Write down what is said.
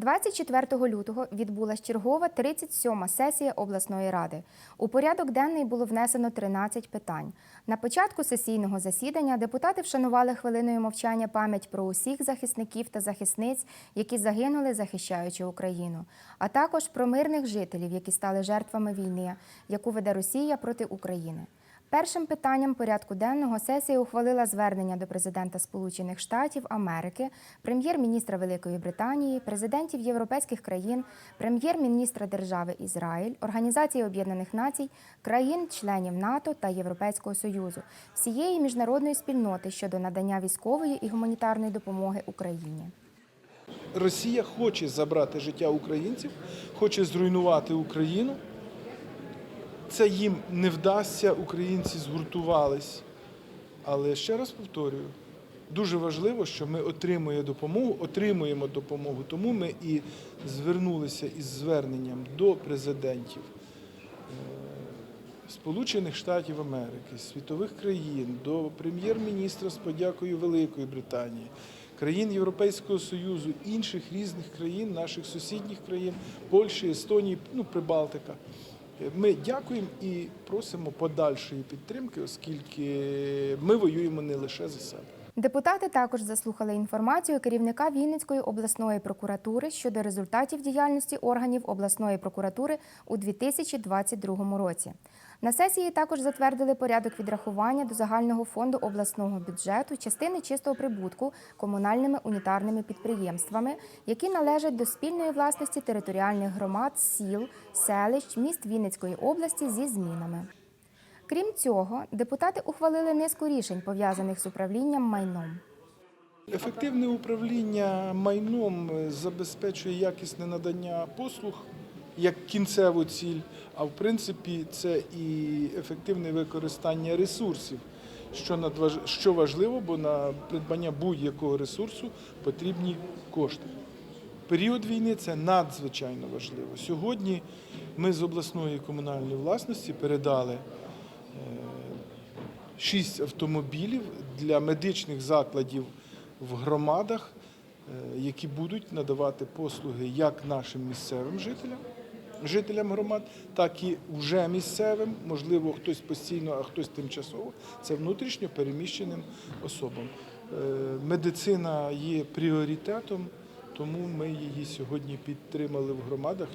24 лютого відбулась чергова 37-ма сесія обласної ради. У порядок денний було внесено 13 питань. На початку сесійного засідання депутати вшанували хвилиною мовчання пам'ять про усіх захисників та захисниць, які загинули, захищаючи Україну, а також про мирних жителів, які стали жертвами війни, яку веде Росія проти України. Першим питанням порядку денного сесія ухвалила звернення до президента Сполучених Штатів Америки, прем'єр-міністра Великої Британії, президентів європейських країн, прем'єр-міністра держави Ізраїль, Організації Об'єднаних Націй, країн-членів НАТО та Європейського Союзу, всієї міжнародної спільноти щодо надання військової і гуманітарної допомоги Україні. Росія хоче забрати життя українців, хоче зруйнувати Україну. Це їм не вдасться, українці згуртувались. Але ще раз повторюю, дуже важливо, що ми отримуємо допомогу, отримуємо допомогу. Тому ми і звернулися із зверненням до президентів е, Сполучених Штатів Америки, світових країн, до прем'єр-міністра з подякою Великої Британії, країн Європейського Союзу, інших різних країн, наших сусідніх країн, Польщі, Естонії, ну, Прибалтика. Ми дякуємо і просимо подальшої підтримки, оскільки ми воюємо не лише за себе. Депутати також заслухали інформацію керівника Вінницької обласної прокуратури щодо результатів діяльності органів обласної прокуратури у 2022 році. На сесії також затвердили порядок відрахування до загального фонду обласного бюджету частини чистого прибутку комунальними унітарними підприємствами, які належать до спільної власності територіальних громад, сіл, селищ, міст Вінницької області зі змінами. Крім цього, депутати ухвалили низку рішень, пов'язаних з управлінням майном. Ефективне управління майном забезпечує якісне надання послуг як кінцеву ціль, а в принципі це і ефективне використання ресурсів, що важливо, бо на придбання будь-якого ресурсу потрібні кошти. Період війни це надзвичайно важливо. Сьогодні ми з обласної комунальної власності передали шість автомобілів для медичних закладів в громадах, е, які будуть надавати послуги як нашим місцевим жителям, жителям громад, так і вже місцевим, можливо, хтось постійно, а хтось тимчасово. Це внутрішньо переміщеним особам. Е, Медицина є пріоритетом, тому ми її сьогодні підтримали в громадах.